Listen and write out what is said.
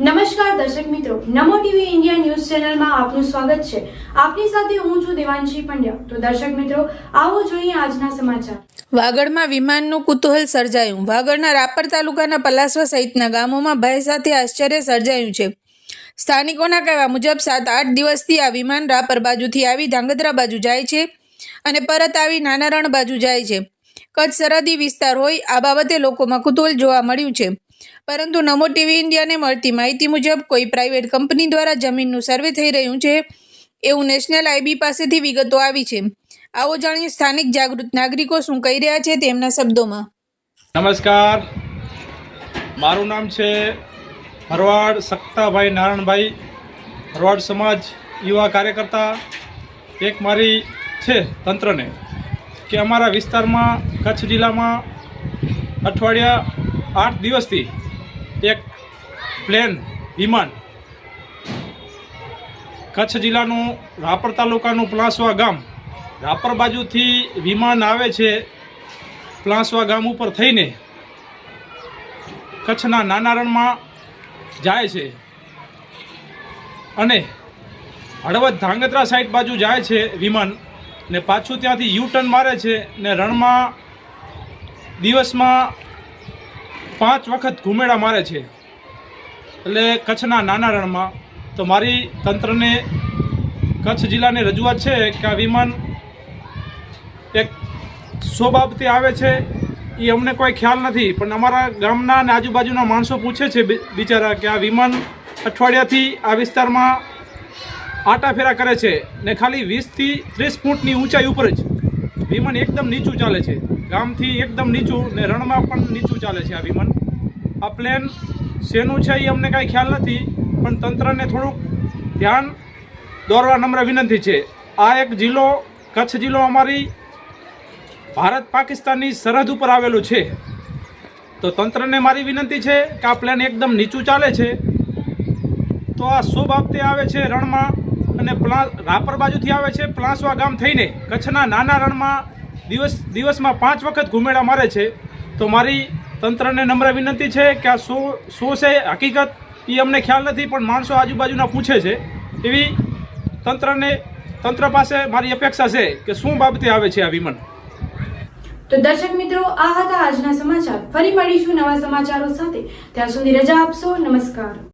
નમસ્કાર દર્શક મિત્રો, નમો ટીવી ઇન્ડિયા ન્યૂઝ ચેનલમાં આપનું સ્વાગત છે. આપની સાથે હું છું દેવાંશી પંડ્યા. તો દર્શક મિત્રો, આવો જોઈએ આજના સમાચાર. વાગડમાં વિમાનનું કુતૂહલ સર્જાયું. વાગડના રાપર તાલુકાના પલાસવા સહિતના ગામોમાં ભય સાથે આશ્ચર્ય સર્જાયું છે. સ્થાનિકોના કહેવા મુજબ સાત આઠ દિવસથી આ વિમાન રાપર બાજુથી આવી ધાંગધ્રા બાજુ જાય છે અને પરત આવી નાના રણ બાજુ જાય છે. કચ્છ સરહદી વિસ્તાર હોય આ બાબતે લોકોમાં કુતૂહલ જોવા મળ્યું છે. પરંતુ નમો ટીવી ઇન્ડિયાને મળતી માહિતી મુજબ કોઈ પ્રાઇવેટ કંપની દ્વારા જમીનનું સર્વે થઈ રહ્યું છે એવું નેશનલ આઈબી પાસેથી વિગતો આવી છે. આવો જાણીએ સ્થાનિક જાગૃત નાગરિકો શું કહી રહ્યા છે તેમના શબ્દોમાં. નમસ્કાર. મારું નામ છે ભરવાડ સક્તાભાઈ નારાયણભાઈ. ભરવાડ સમાજ યુવા કાર્યકર્તા. એક મારી છે તંત્રને કે અમારા વિસ્તારમાં કચ્છ જિલ્લામાં અઠવાડિયા આઠ દિવસથી એક પ્લેન વિમાન કચ્છ જિલ્લાનું રાપર તાલુકાનું પ્લાસવા ગામ, રાપર બાજુથી વિમાન આવે છે પ્લાસવા ગામ ઉપર થઈને કચ્છના નાના રણમાં જાય છે અને હળવદ ધાંગધ્રા સાઈડ બાજુ જાય છે વિમાન ને પાછું ત્યાંથી યુ ટર્ન મારે છે ને રણમાં દિવસમાં પાંચ વખત ઘુમેડા મારે છે. એટલે કચ્છના નાના રણમાં તો મારી તંત્રને કચ્છ જિલ્લાની રજૂઆત છે કે આ વિમાન એક સો બાબતે આવે છે, એ અમને કોઈ ખ્યાલ નથી. પણ અમારા ગામના અને આજુબાજુના માણસો પૂછે છે બિચારા કે આ વિમાન અઠવાડિયાથી આ વિસ્તારમાં આટાફેરા કરે છે ને ખાલી વીસથી ત્રીસ ફૂટની ઊંચાઈ ઉપર જ. વિમાન એકદમ નીચું ચાલે છે. ગામથી એકદમ નીચું ને રણમાં પણ નીચું ચાલે છે આ વિમાન. આ પ્લેન શેનું છે એ અમને કાંઈ ખ્યાલ નથી, પણ તંત્રને થોડુંક ધ્યાન દોરવા નમ્ર વિનંતી છે. આ એક જિલ્લો, કચ્છ જિલ્લો અમારી ભારત પાકિસ્તાનની સરહદ ઉપર આવેલું છે. તો તંત્રને મારી વિનંતી છે કે આ પ્લેન એકદમ નીચું ચાલે છે. તો આ શુભ બાબતે આવે છે રણમાં. અને પ્લા રાપર બાજુથી આવે છે પ્લાસવા ગામ થઈને કચ્છના નાના રણમાં દિવસ દિવસમાં પાંચ વખત ઘુમેડા મારે છે. તો મારી તંત્રને નમ્ર વિનંતી છે કે આ શો શો છે હકીકત એ અમને ખ્યાલ નથી, પણ માણસો આજુબાજુના પૂછે છે. એવી તંત્રને તંત્ર પાસે મારી અપેક્ષા છે કે શું બાબતે આવે છે આ વિમાન. તો દર્શક મિત્રો, આ હતા આજના સમાચાર. ફરી મળીશું નવા સમાચારો સાથે. ત્યાં સુધી રજા આપશો. નમસ્કાર.